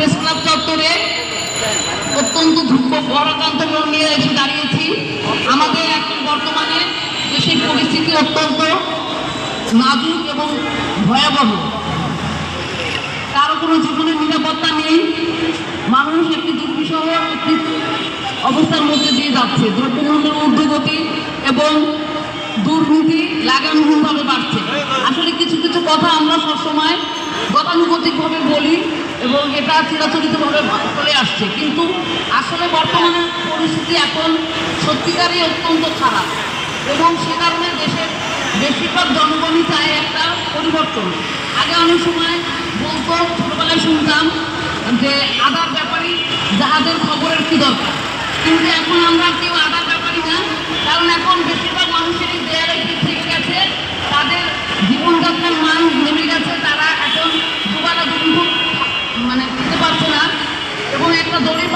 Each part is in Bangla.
প্রেস ক্লাব চত্বরে অত্যন্ত দুঃখ বড়াক্রান্ত নিয়ে এসে দাঁড়িয়েছি। আমাদের এখন বর্তমানে দেশের পরিস্থিতি অত্যন্ত নাজুক এবং ভয়াবহ। কারও কোনো জীবনের নিরাপত্তা নেই। মানুষ একটি দুর্বিষহ একটি অবস্থার মধ্যে দিয়ে যাচ্ছে। দ্রব্যমূল্যের ঊর্ধ্বগতি এবং দুর্নীতি, লাগামহীনভাবে বাড়ছে। আসলে কিছু কিছু কথা আমরা সবসময় গতানুগতিকভাবে বলি এবং এটা চিরাচরিতভাবে চলে আসছে। কিন্তু আসলে বর্তমানে পরিস্থিতি এখন সত্যিকারই অত্যন্ত খারাপ এবং সে কারণে দেশের বেশিরভাগ জনগণই চায় একটা পরিবর্তন। আগে অনেক সময় বলতো, ছোটবেলায় শুনতাম যে আদার ব্যাপারই যাহাদের খবরের কি দরকার? কিন্তু এখন আমরা কেউ আদার ব্যাপারী না, কারণ এখন বেশিরভাগ মানুষেরই দেয়ালে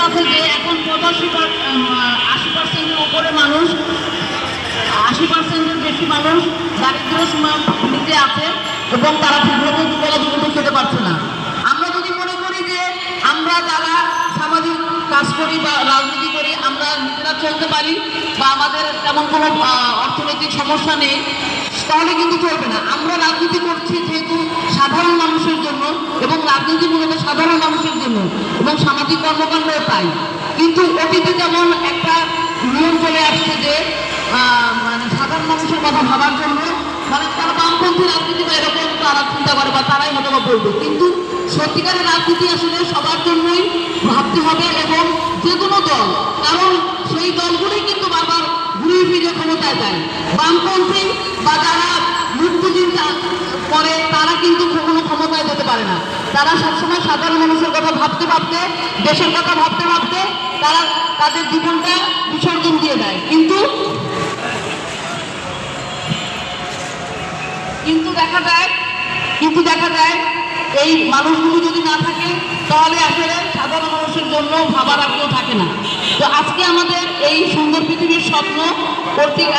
আছে যে এখন পঁচাশি আশি পার্সেন্টের উপরে মানুষ, আশি পার্সেন্টের বেশি মানুষ দারিদ্র সীমার নিচে আছে এবং তারা ঠিকমতো দুবেলা দুপুরে খেতে পারছে না। আমরা যদি মনে করি যে আমরা যারা সামাজিক কাজ করি বা রাজনীতি করি, আমরা নিজেরা চলতে পারি বা আমাদের তেমন কোনো অর্থনৈতিক সমস্যা নেই, তাহলে কিন্তু চলবে না। আমরা রাজনীতি করছি যেহেতু সাধারণ মানুষের জন্য এবং রাজনীতি মূলত সাধারণ মানুষের জন্য এবং সামাজিক কর্মকাণ্ডও তাই। কিন্তু অতীতে যেমন একটা নিয়ম চলে আসছে যে মানে সাধারণ মানুষের কথা ভাবার জন্য মানে তারা বামপন্থী রাজনীতি বা এরকম তারা চিন্তা করে বা তারাই হয়তো বা বলবে। কিন্তু সত্যিকারের রাজনীতি আসলে সবার জন্যই ভাবতে হবে এবং যে কোনো দল, কারণ সেই দলগুলোই কিন্তু বারবার ঘুরিয়ে ফিরে ক্ষমতায় যায়। বামপন্থী বা যারা মুক্ত চিন্তা করে তারা কিন্তু কখনো ক্ষমতায় যেতে পারে না। তারা সবসময় সাধারণ মানুষের কথা ভাবতে ভাবতে, দেশের কথা ভাবতে ভাবতে, তারা তাদের জীবনটা বিসর্জন দিয়ে দেয়। কিন্তু কিন্তু দেখা যায়, কিন্তু দেখা যায়, এই মানুষগুলো যদি না থাকে, তাহলে আসলে সাধারণ মানুষের জন্য ভাবার কেউ থাকে না। তো আজকে আমাদের এই সুন্দর পৃথিবীর স্বপ্ন, কর্তৃক